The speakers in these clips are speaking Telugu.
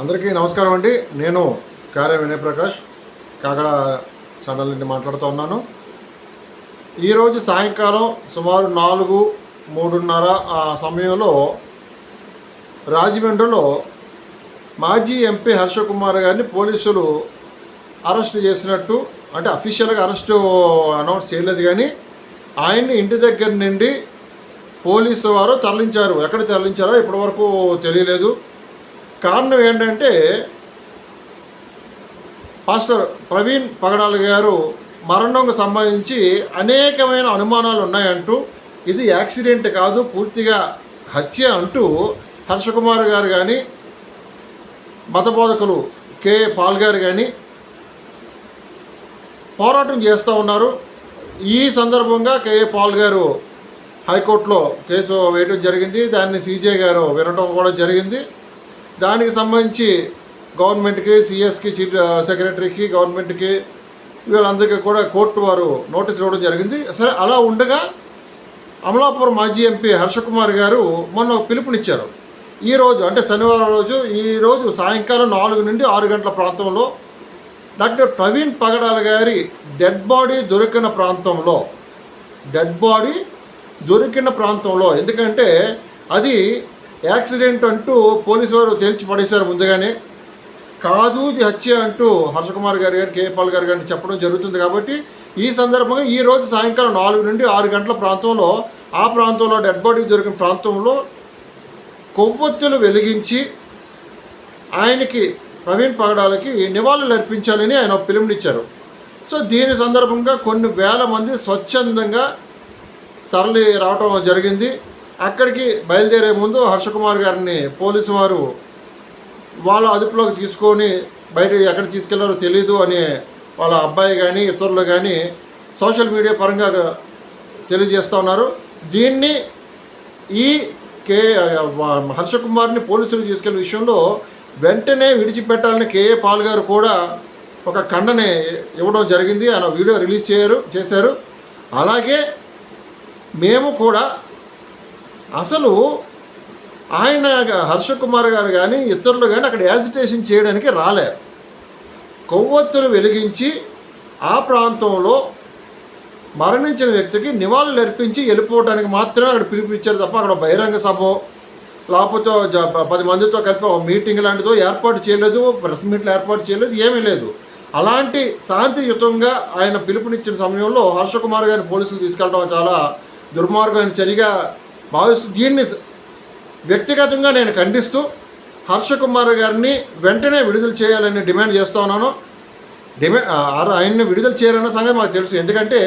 అందరికీ నమస్కారం అండి. నేను కార్య వినయ్ ప్రకాష్ కాకడ ఛానల్ నుండి మాట్లాడుతూ ఉన్నాను. ఈరోజు సాయంకాలం సుమారు నాలుగు మూడున్నర ఆ సమయంలో రాజమండ్రిలో మాజీ ఎంపీ హర్ష కుమార్ గారిని పోలీసులు అరెస్ట్ చేసినట్టు అంటే అఫీషియల్గా అరెస్టు అనౌన్స్ చేయలేదు కానీ ఆయన్ని ఇంటి దగ్గర నుండి పోలీసు వారు తరలించారు. ఎక్కడ తరలించారో ఇప్పటివరకు తెలియలేదు. కారణం ఏంటంటే పాస్టర్ ప్రవీణ్ పగడాల గారు మరణంకు సంబంధించి అనేకమైన అనుమానాలు ఉన్నాయంటూ ఇది యాక్సిడెంట్ కాదు పూర్తిగా హత్య అంటూ హర్షకుమార్ గారు కానీ మతబోధకులు కే. పాల్ గారు కానీ పోరాటం చేస్తూ ఉన్నారు. ఈ సందర్భంగా కేఏ పాల్ గారు హైకోర్టులో కేసు వేయడం జరిగింది. దాన్ని సీజే గారు వినడం కూడా జరిగింది. దానికి సంబంధించి గవర్నమెంట్కి సిఎస్కి చీఫ్ సెక్రటరీకి గవర్నమెంట్కి వీళ్ళందరికీ కూడా కోర్టు వారు నోటీస్ ఇవ్వడం జరిగింది. సరే అలా ఉండగా అమలాపురం మాజీ ఎంపీ హర్షకుమార్ గారు మొన్న పిలుపునిచ్చారు. ఈరోజు అంటే శనివారం రోజు ఈరోజు సాయంకాలం నాలుగు నుండి ఆరు గంటల ప్రాంతంలో డాక్టర్ ప్రవీణ్ పగడాల గారి డెడ్ బాడీ దొరికిన ప్రాంతంలో డెడ్ బాడీ దొరికిన ప్రాంతంలో ఎందుకంటే అది యాక్సిడెంట్ అంటూ పోలీసు వారు తేల్చి పడేశారు ముందుగానే. కాదు ఇది హత్య అంటూ హర్షకుమార్ గారు గారు కేపాల్ గారు గారిని చెప్పడం జరుగుతుంది కాబట్టి ఈ సందర్భంగా ఈ రోజు సాయంకాలం నాలుగు నుండి ఆరు గంటల ప్రాంతంలో ఆ ప్రాంతంలో డెడ్ బాడీ దొరికిన ప్రాంతంలో కొవ్వొత్తులు వెలిగించి ఆయనకి ప్రవీణ్ పగడాలకి నివాళులు అర్పించాలని ఆయన పిలుపునిచ్చారు. సో దీని సందర్భంగా కొన్ని వేల మంది స్వచ్ఛందంగా తరలి రావటం జరిగింది. అక్కడికి బయలుదేరే ముందు హర్షకుమార్ గారిని పోలీసు వారు వాళ్ళ అదుపులోకి తీసుకొని బయట ఎక్కడ తీసుకెళ్ళారో తెలియదు అని వాళ్ళ అబ్బాయి కానీ ఇతరులు కానీ సోషల్ మీడియా పరంగా తెలియజేస్తూ ఉన్నారు. దీన్ని ఈ కే హర్షకుమార్ని పోలీసులు తీసుకెళ్ళే విషయంలో వెంటనే విడిచిపెట్టాలని కేఏ పాల్ గారు కూడా ఒక ఖండనే ఇవ్వడం జరిగింది. ఆయన వీడియో రిలీజ్ చేయరు చేశారు. అలాగే మేము కూడా అసలు ఆయన హర్షకుమార్ గారు కానీ ఇతరులు కానీ అక్కడ యాజిటేషన్ చేయడానికి రాలేరు కొవ్వొత్తులు వెలిగించి ఆ ప్రాంతంలో మరణించిన వ్యక్తికి నివాళులు అర్పించి వెళ్ళిపోవడానికి మాత్రమే అక్కడ పిలిపించారు తప్ప అక్కడ బహిరంగ సభ లేకపోతే జ- పది మందితో కలిపి ఒక మీటింగ్ లాంటిదో ఏర్పాటు చేయలేదు ప్రెస్ మీట్లు ఏర్పాటు చేయలేదు ఏమీ లేదు. అలాంటి శాంతియుతంగా ఆయన పిలుపునిచ్చిన సమయంలో హర్షకుమార్ గారిని పోలీసులు తీసుకెళ్ళడం చాలా దుర్మార్గమైన చర్యగా భావిస్తూ దీన్ని వ్యక్తిగతంగా నేను ఖండిస్తూ హర్షకుమార్ గారిని వెంటనే విడుదల చేయాలని డిమాండ్ చేస్తూ ఉన్నాను. డిమాండ్ ఆయన్ని విడుదల చేయాలన్న సంగతి మాకు తెలుసు. ఎందుకంటే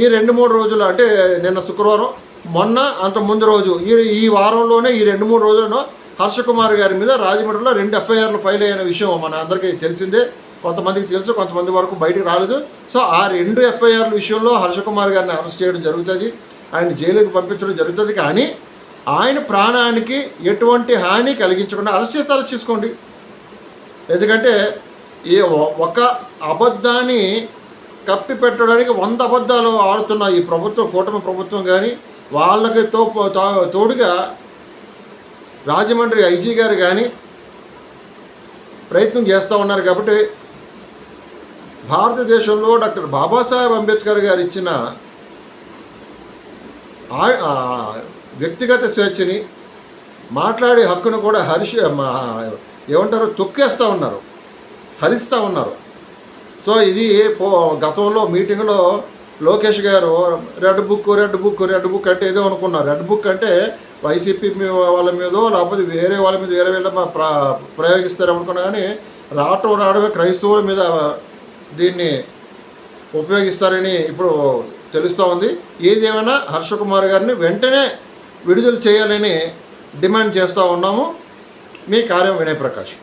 ఈ రెండు మూడు రోజులు అంటే నిన్న శుక్రవారం మొన్న అంత ముందు రోజు ఈ ఈ వారంలోనే ఈ రెండు మూడు రోజులను హర్షకుమార్ గారి మీద రాజమండ్రిలో రెండు ఎఫ్ఐఆర్లు ఫైల్ అయిన విషయం మన అందరికీ తెలిసిందే. కొంతమందికి తెలుసు కొంతమంది వరకు బయటికి రాలేదు. సో ఆ రెండు ఎఫ్ఐఆర్ల విషయంలో హర్షకుమార్ గారిని అరెస్ట్ చేయడం జరుగుతుంది. ఆయన జైలుకి పంపించడం జరుగుతుంది కానీ ఆయన ప్రాణానికి ఎటువంటి హాని కలిగించకుండా అరెస్ట్ చేస్తే అరెస్ట్ చేసుకోండి. ఎందుకంటే ఈ ఒక అబద్ధాన్ని కప్పి పెట్టడానికి వంద అబద్ధాలు ఆడుతున్న ఈ ప్రభుత్వం కూటమి ప్రభుత్వం కానీ వాళ్ళకి తో తోడుగా రాజమండ్రి ఐజీ గారు కానీ ప్రయత్నం చేస్తూ ఉన్నారు కాబట్టి భారతదేశంలో డాక్టర్ బాబాసాహెబ్ అంబేద్కర్ గారు ఇచ్చిన వ్యక్తిగత స్వేచ్ఛని మాట్లాడే హక్కును కూడా హరిష మా- ఏమంటారు తొక్కేస్తూ ఉన్నారు. హరిస్తూ ఉన్నారు. సో ఇది పో గతంలో మీటింగ్లో Lokesh garu red book red book red book అంటే ఏదో అనుకున్నారు. రెడ్ బుక్ అంటే వైసీపీ వాళ్ళ మీదో లేకపోతే వేరే వాళ్ళ మీద వేరే వీళ్ళ మీద ప్రయోగిస్తారు అనుకున్నా కానీ రావటం రావడమే క్రైస్తవుల మీద దీన్ని ఉపయోగిస్తారని ఇప్పుడు తెలుస్తూ ఉంది ఏదేమైనా హర్షకుమార్ గారిని వెంటనే విడుదల చేయాలని డిమాండ్ చేస్తూ ఉన్నాము. మీ కార్యం వినయ్ ప్రకాష్.